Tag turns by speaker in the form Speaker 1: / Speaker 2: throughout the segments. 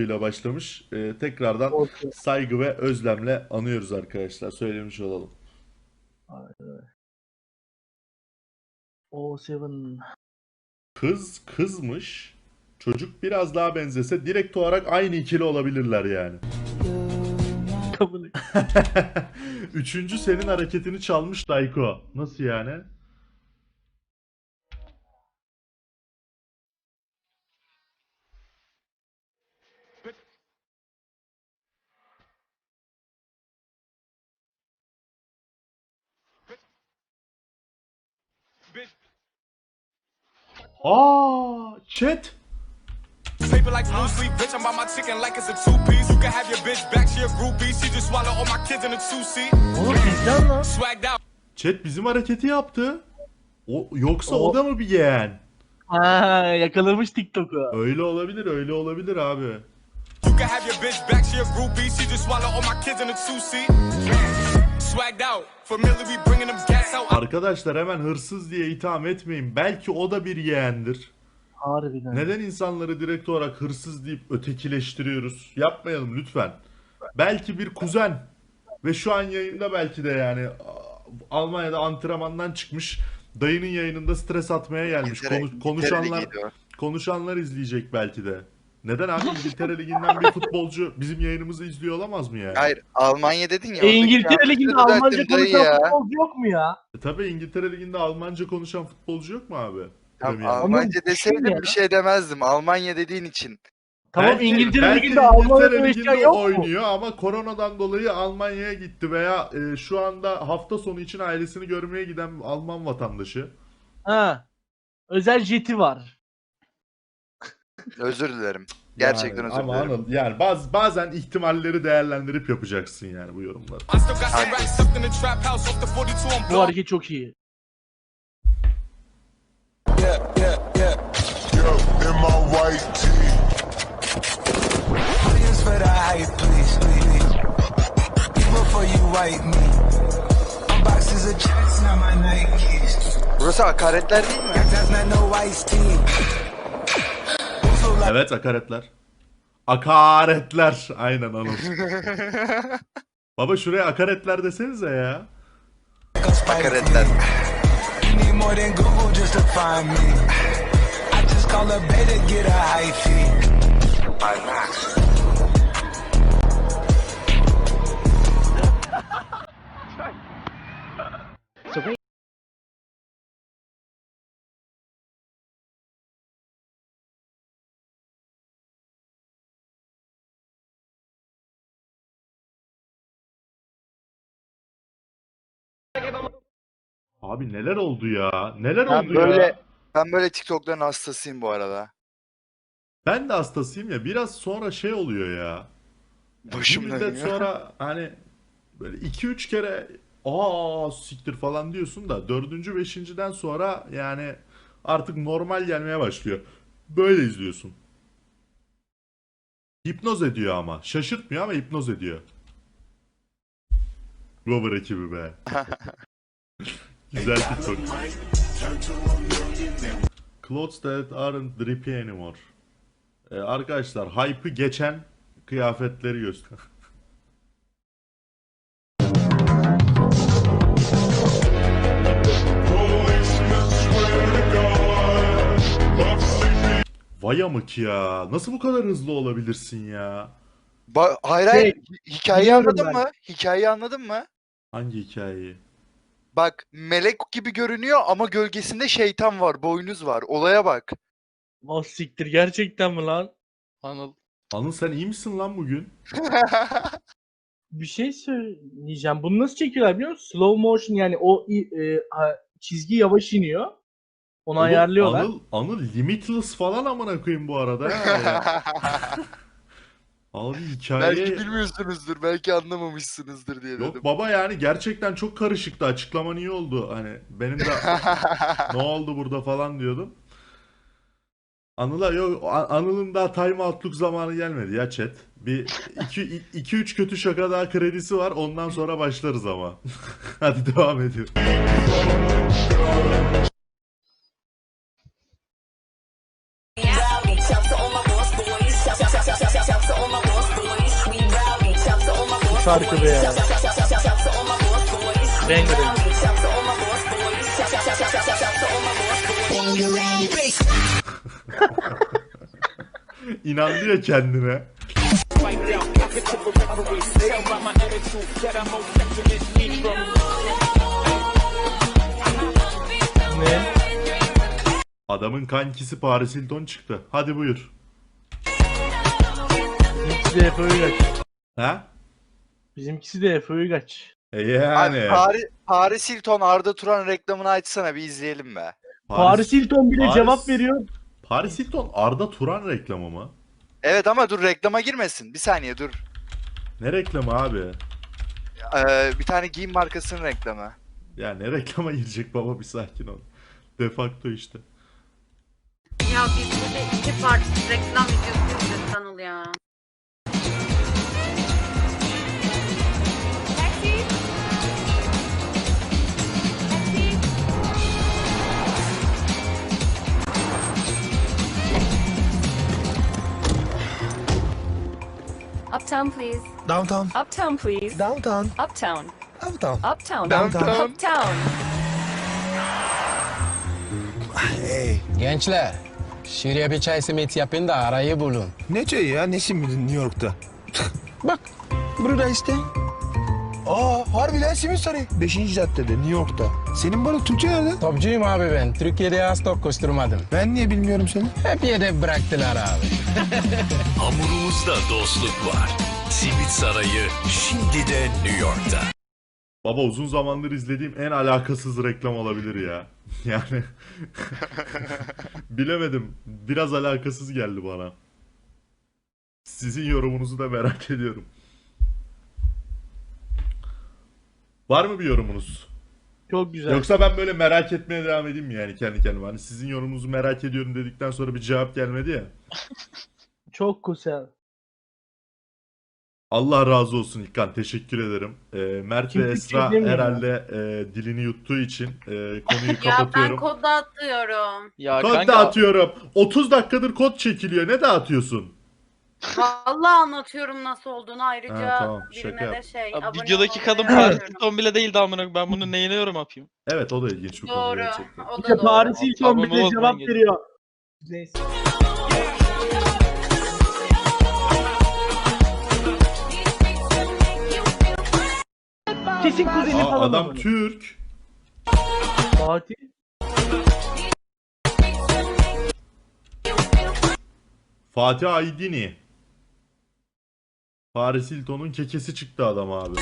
Speaker 1: ile başlamış. Ee, tekrardan
Speaker 2: Orta-
Speaker 1: saygı ve özlemle anıyoruz arkadaşlar. Söylemiş olalım.
Speaker 2: O Seven.
Speaker 1: Kız kızmış. Çocuk biraz daha benzese direkt olarak aynı ikili olabilirler yani. Üçüncü senin hareketini çalmış Dayko. Nasıl yani? Aa, chat.
Speaker 3: Paper like blue sleep, bitch. I'm by my chicken like it's a two piece. You can have your bitch back, she a groupie. She just swallow all my kids in a two seat.
Speaker 2: Oğlum bizden lan.
Speaker 3: Swagged out.
Speaker 1: Chat bizim hareketi yaptı. O, yoksa o,
Speaker 2: O-
Speaker 1: da mı bir yeğen?
Speaker 2: Ha yakalamış TikTok'u.
Speaker 1: Öyle olabilir, öyle olabilir abi.
Speaker 3: You can have your bitch back, she a groupie. She just swallow all my kids in a two seat. Swagged out. Familiar, we bringing them gas out.
Speaker 1: Arkadaşlar hemen hırsız diye itham etmeyin. Belki o da bir yeğendir.
Speaker 2: Harbiden.
Speaker 1: Neden insanları direkt olarak hırsız deyip ötekileştiriyoruz? Yapmayalım lütfen. Belki bir kuzen ve şu an yayında belki de yani Almanya'da antrenmandan çıkmış. Dayının yayınında stres atmaya gelmiş.
Speaker 4: İngiltere
Speaker 1: konuşanlar konuşanlar izleyecek belki de. Neden abi İngiltere Ligi'nden bir futbolcu bizim yayınımızı izliyor olamaz mı yani?
Speaker 4: Hayır Almanya dedin ya.
Speaker 2: E,
Speaker 4: oradaki
Speaker 2: İngiltere
Speaker 4: yanlışları
Speaker 2: Ligi'nde
Speaker 4: düzelttim
Speaker 2: Almanca
Speaker 4: dayı
Speaker 2: konuşan
Speaker 4: ya.
Speaker 2: futbolcu yok mu ya?
Speaker 1: E tabii İngiltere Ligi'nde Almanca konuşan futbolcu yok mu abi?
Speaker 4: Tamam,
Speaker 1: Premier.
Speaker 4: Almanca
Speaker 2: düşün
Speaker 4: deseydim
Speaker 2: ya.
Speaker 4: bir şey demezdim. Almanya dediğin için.
Speaker 2: Tamam
Speaker 1: Belki-
Speaker 2: İngiltere
Speaker 1: belki
Speaker 2: Ligi'nde
Speaker 1: İngiltere
Speaker 2: eşya
Speaker 1: Ligi'nde
Speaker 2: yok mu?
Speaker 1: oynuyor ama koronadan dolayı Almanya'ya gitti veya e, şu anda hafta sonu için ailesini görmeye giden Alman vatandaşı.
Speaker 2: Ha. Özel jeti var.
Speaker 4: Özür dilerim. Gerçekten
Speaker 1: yani,
Speaker 4: özür
Speaker 1: ama
Speaker 4: dilerim.
Speaker 1: Anıl, yani baz, bazen ihtimalleri değerlendirip yapacaksın yani bu yorumları.
Speaker 3: I still got some racks stuffed in the trap house off the 42 on
Speaker 2: Bu hareket çok iyi.
Speaker 3: Yeah, yeah, yeah.
Speaker 5: Yo, in my white tee.
Speaker 6: Millions for the hype, please, please. Before you wipe me. Boxes of checks, not my Nikes.
Speaker 4: Burası hakaretler değil mi?
Speaker 1: Evet akaretler. Akaretler. Aynen Anıl. Baba şuraya akaretler desenize ya.
Speaker 4: Hakaretler.
Speaker 1: Abi neler oldu ya? Neler
Speaker 4: Ben
Speaker 1: oldu
Speaker 4: böyle
Speaker 1: ya?
Speaker 4: ben böyle TikTok'ların hastasıyım bu arada.
Speaker 1: Ben de hastasıyım ya. Biraz sonra şey oluyor ya.
Speaker 4: Başım
Speaker 1: müddet
Speaker 4: dönüyor.
Speaker 1: sonra hani böyle 2-3 kere aa siktir falan diyorsun da dördüncü beşinciden sonra yani artık normal gelmeye başlıyor. Böyle izliyorsun. Hipnoz ediyor ama. Şaşırtmıyor ama hipnoz ediyor. Rover ekibi be. Güzel TikTok. Clothes that aren't drippy anymore. Ee, arkadaşlar hype'ı geçen kıyafetleri göster. Vay amık ya. Nasıl bu kadar hızlı olabilirsin ya?
Speaker 4: Ba- hayır
Speaker 2: Şey,
Speaker 4: hayır. Hi- Hikayeyi anladın
Speaker 2: ben.
Speaker 4: mı? Hikayeyi anladın mı?
Speaker 1: Hangi hikayeyi?
Speaker 4: Bak melek gibi görünüyor ama gölgesinde şeytan var, boynuz var. Olaya bak.
Speaker 2: O siktir gerçekten mi lan?
Speaker 4: Anıl.
Speaker 1: Anıl sen iyi misin lan bugün?
Speaker 2: Bir şey söyleyeceğim. Bunu nasıl çekiyorlar biliyor musun? Slow motion yani o e, çizgi yavaş iniyor. Onu
Speaker 1: Oğlum,
Speaker 2: ayarlıyorlar.
Speaker 1: Anıl, Anıl Limitless falan amına koyayım bu arada ya. Abi hikaye...
Speaker 4: Belki bilmiyorsunuzdur, belki anlamamışsınızdır diye dedim.
Speaker 1: Yok baba yani gerçekten çok karışıktı. Açıklaman iyi oldu. Hani benim de ne oldu burada falan diyordum. Anıl'a yok A- Anıl'ın daha time out'luk zamanı gelmedi ya chat. Bir 2 3 kötü şaka daha kredisi var. Ondan sonra başlarız ama. Hadi devam ediyorum.
Speaker 2: Şarkı be ya. Banger.
Speaker 1: İnandı ya kendine.
Speaker 2: Ne?
Speaker 1: Adamın kankisi Paris Hilton çıktı. Hadi buyur.
Speaker 2: De Efe Uygaç.
Speaker 1: Ha?
Speaker 2: Bizimkisi de Efe Uygaç.
Speaker 1: E
Speaker 4: Abi,
Speaker 1: yani.
Speaker 4: Paris, Paris Hilton Arda Turan reklamını açsana bir izleyelim be.
Speaker 2: Paris Hilton bile
Speaker 1: Paris-
Speaker 2: cevap veriyor.
Speaker 1: Paris Hilton Arda Turan reklamı mı?
Speaker 4: Evet ama dur reklama girmesin. Bir saniye dur.
Speaker 1: Ne reklamı abi?
Speaker 4: Ee, bir tane giyim markasının reklamı.
Speaker 1: Ya ne reklama girecek baba bir sakin ol. De facto işte.
Speaker 7: Ya biz burada iki part reklam videosu izliyoruz Anıl ya.
Speaker 8: Uptown, please.
Speaker 6: Downtown.
Speaker 8: Uptown, please.
Speaker 6: Downtown.
Speaker 8: Uptown.
Speaker 6: Uptown.
Speaker 8: Uptown.
Speaker 4: Downtown.
Speaker 8: Uptown.
Speaker 6: Hey.
Speaker 9: Gençler, şuraya bir çay simit yapın da arayı bulun.
Speaker 6: Ne çayı ya? Ne simidi New York'ta? Bak burada işte. Aa harbiden simit sarayı. Beşinci caddede New York'ta. Senin balık Türkçe nerede?
Speaker 9: Topçuyum abi ben. Türkiye'de az top koşturmadım.
Speaker 6: Ben niye bilmiyorum seni?
Speaker 9: Hep yedek bıraktılar abi.
Speaker 10: Hamurumuzda dostluk var. Simit Sarayı şimdi de New York'ta.
Speaker 1: Baba uzun zamandır izlediğim en alakasız reklam olabilir ya. Yani bilemedim. Biraz alakasız geldi bana. Sizin yorumunuzu da merak ediyorum. Var mı bir yorumunuz?
Speaker 2: Çok güzel.
Speaker 1: Yoksa ben böyle merak etmeye devam edeyim mi yani kendi kendime? Hani sizin yorumunuzu merak ediyorum dedikten sonra bir cevap gelmedi ya.
Speaker 2: Çok güzel.
Speaker 1: Allah razı olsun İlkan. Teşekkür ederim. Ee, Mert
Speaker 2: Kim
Speaker 1: ve
Speaker 2: Türkçe
Speaker 1: Esra
Speaker 2: demiyor
Speaker 1: herhalde e, dilini yuttuğu için e, konuyu
Speaker 7: Ya ben
Speaker 1: kapatıyorum.
Speaker 7: kod atıyorum.
Speaker 11: Ya
Speaker 1: Kod
Speaker 11: kanka
Speaker 1: dağıtıyorum. 30 dakikadır kod çekiliyor. Ne dağıtıyorsun?
Speaker 7: Vallahi anlatıyorum nasıl olduğunu ayrıca
Speaker 1: Ha, tamam, şaka
Speaker 7: birine de
Speaker 1: yap.
Speaker 7: şey.
Speaker 11: abi
Speaker 7: abone
Speaker 11: videodaki
Speaker 7: olmayı
Speaker 11: kadın. Paris Hilton bile değildi amına koyayım. Ben bunu neyine yorum yapayım?
Speaker 1: Evet o da ilginç bir konu
Speaker 7: Doğru.
Speaker 1: gerçekten.
Speaker 7: O da
Speaker 2: İşte
Speaker 7: doğru.
Speaker 2: Paris Hilton
Speaker 11: Abone
Speaker 2: bile
Speaker 11: olmayın
Speaker 2: cevap veriyor. Neyse. Kesin kuzeni
Speaker 1: Aa,
Speaker 2: falan.
Speaker 1: adam
Speaker 2: ama.
Speaker 1: Türk.
Speaker 2: Fatih.
Speaker 1: Fatih Aydini. Paris Hilton'un kekesi çıktı adam abi.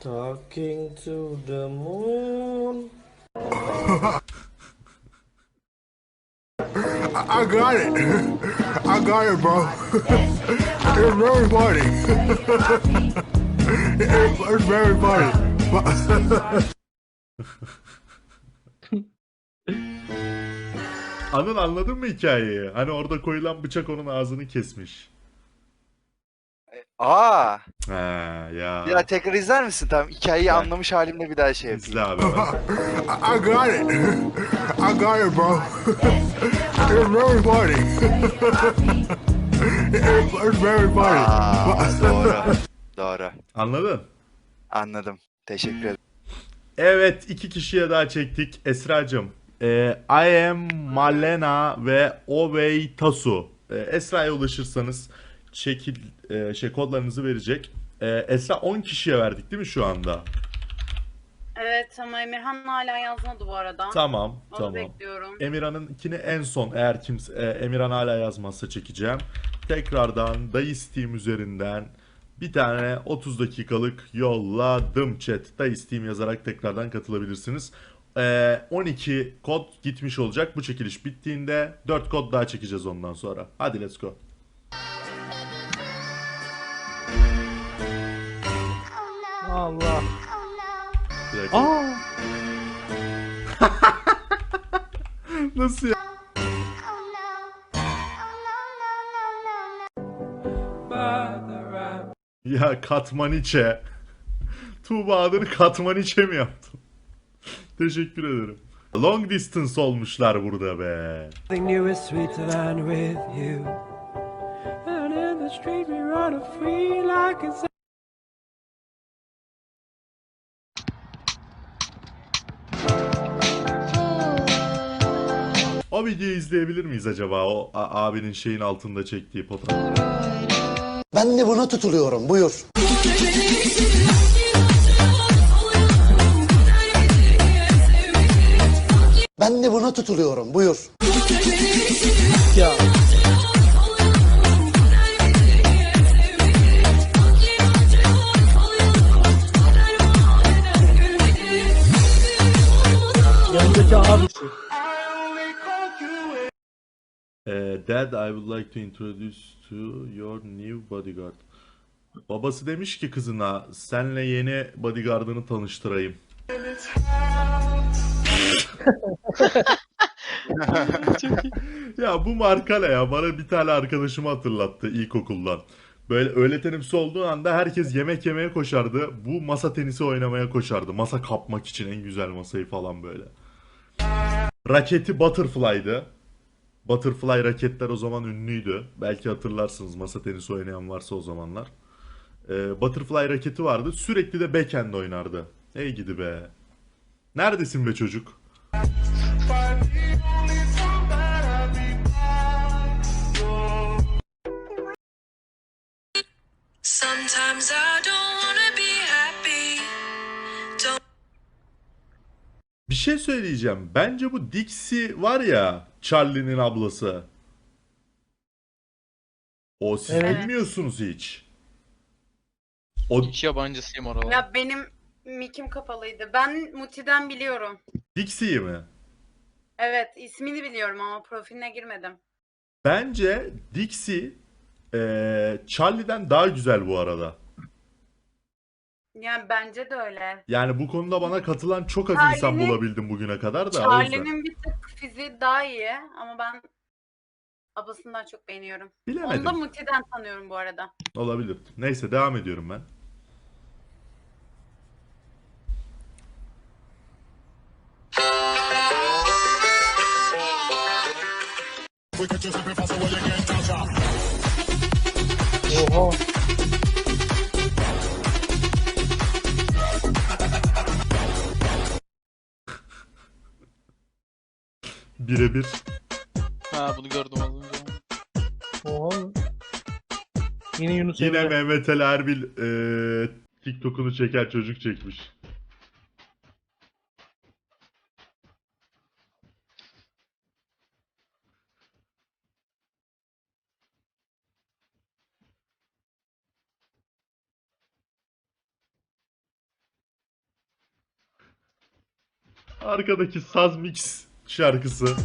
Speaker 9: Talking to the moon.
Speaker 5: I got it. I got it, bro. it's very funny. it's, it's very funny.
Speaker 1: Anıl anladın mı hikayeyi? Hani orada koyulan bıçak onun ağzını kesmiş.
Speaker 4: Aa,
Speaker 1: He ya.
Speaker 4: ya tekrar izler misin? Tamam hikayeyi anlamış halimle bir daha şey yapayım.
Speaker 1: İzle abi. bak.
Speaker 5: I got it. I got it, bro. it's very funny. it's, it's very funny.
Speaker 4: Aa, doğru. Doğru.
Speaker 1: Anladın?
Speaker 4: Anladım. Teşekkür ederim.
Speaker 1: Evet iki kişiye daha çektik. Esra'cığım. E, I am Malena ve Ovey Tasu. E, Esra'ya ulaşırsanız şekil e, şey kodlarınızı verecek. E, Esra 10 kişiye verdik değil mi şu anda?
Speaker 7: Evet ama Emirhan hala yazmadı bu arada.
Speaker 1: Tamam,
Speaker 7: Onu
Speaker 1: tamam.
Speaker 7: bekliyorum.
Speaker 1: Emirhan'ınkini en son eğer kimse e, Emirhan hala yazmazsa çekeceğim. Tekrardan Dayı Steam üzerinden bir tane 30 dakikalık yolladım chat. Dayı Steam yazarak tekrardan katılabilirsiniz. E, 12 kod gitmiş olacak bu çekiliş bittiğinde 4 kod daha çekeceğiz ondan sonra. Hadi let's go.
Speaker 2: Allah. Aa.
Speaker 1: Nasıl ya? Ya Katmaniçe. Tuğba adını Katmaniçe mi yaptın? Teşekkür ederim. Long distance olmuşlar burada be. O videoyu izleyebilir miyiz acaba? O abinin şeyin altında çektiği fotoğraf.
Speaker 12: Ben de buna tutuluyorum. Buyur. Ben de buna tutuluyorum. Buyur.
Speaker 2: Ya. Yanındaki.
Speaker 1: Ee, Dad, I would like to introduce to your new bodyguard. Babası demiş ki kızına, senle yeni bodyguardını tanıştırayım. Ya bu marka ne ya? Bana bir tane arkadaşımı hatırlattı ilkokuldan. Böyle öğle teneffüsü olduğu anda herkes yemek yemeye koşardı. Bu masa tenisi oynamaya koşardı. Masa kapmak için en güzel masayı falan böyle. Raketi Butterfly'dı. Butterfly raketler o zaman ünlüydü. Belki hatırlarsınız masa tenisi oynayan varsa o zamanlar. Ee, Butterfly raketi vardı. Sürekli de backhand oynardı. Ey gidi be. Neredesin be çocuk?
Speaker 8: Sometimes I don't wanna be happy.
Speaker 1: Bir şey söyleyeceğim. Bence bu Dixie var ya Charlie'nin ablası. O siz
Speaker 2: Evet.
Speaker 1: bilmiyorsunuz hiç. O
Speaker 11: Hiç yabancısıyım oralara.
Speaker 7: Ya benim mikim kapalıydı. Ben Muti'den biliyorum.
Speaker 1: Dixie'yi mi?
Speaker 7: Evet ismini biliyorum ama profiline girmedim.
Speaker 1: Bence Dixie eee Charlie'den daha güzel bu arada.
Speaker 7: Yani bence de öyle.
Speaker 1: Yani bu konuda bana katılan çok az insan
Speaker 7: Charlie'nin-
Speaker 1: bulabildim bugüne kadar da o yüzden.
Speaker 7: Charlie'nin bir tık fiziği daha iyi ama ben ablasından çok beğeniyorum. Onu da
Speaker 1: Bilemedim.
Speaker 7: Muti'den tanıyorum bu arada.
Speaker 1: Olabilir. Neyse devam ediyorum ben.
Speaker 2: Oha.
Speaker 1: Birebir.
Speaker 11: Ha bunu gördüm az önce.
Speaker 2: Oha. Yine Yunus
Speaker 1: Yine. Mehmet Ali Erbil eee TikTok'unu çeken çocuk çekmiş. Arkadaki Saz Mix şarkısı.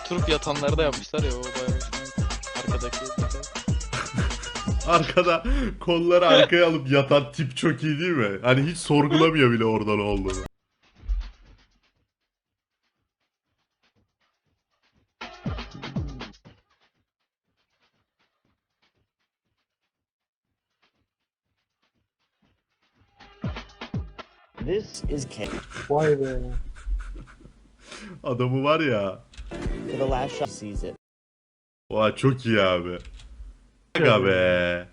Speaker 11: Oturup yatanları da yapmışlar ya o bayağı. Arkadaki.
Speaker 1: Arkada kolları arkaya alıp yatan tip çok iyi değil mi? Hani hiç sorgulamıyor bile oradan olduğunu.
Speaker 12: This is King.
Speaker 2: Vay be.
Speaker 1: Adamı var ya.
Speaker 12: For the last shot sees it.
Speaker 1: Vay çok iyi abi. Aga be.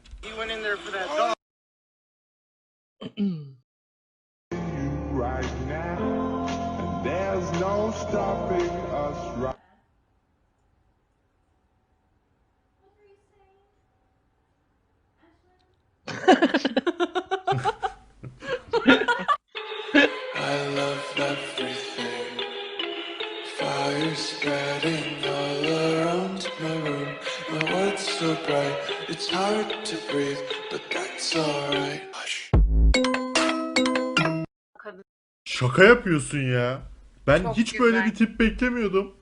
Speaker 1: Şaka yapıyorsun ya. Ben
Speaker 7: Çok
Speaker 1: hiç böyle
Speaker 7: güzel.
Speaker 1: bir tip beklemiyordum.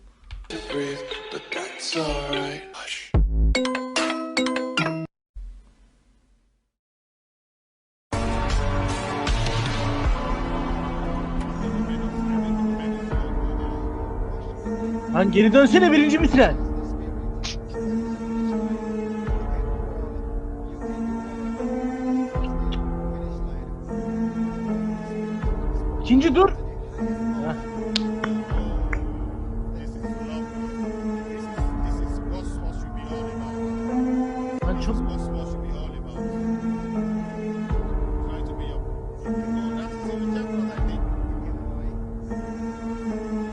Speaker 2: Lan geri dönsene birinci bitiren. Dur. Lan çok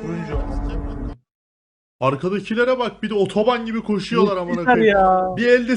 Speaker 2: turuncu.
Speaker 1: Arkadakilere bak bir de otoban gibi koşuyorlar amına koyayım.
Speaker 2: ya.
Speaker 1: Bir elde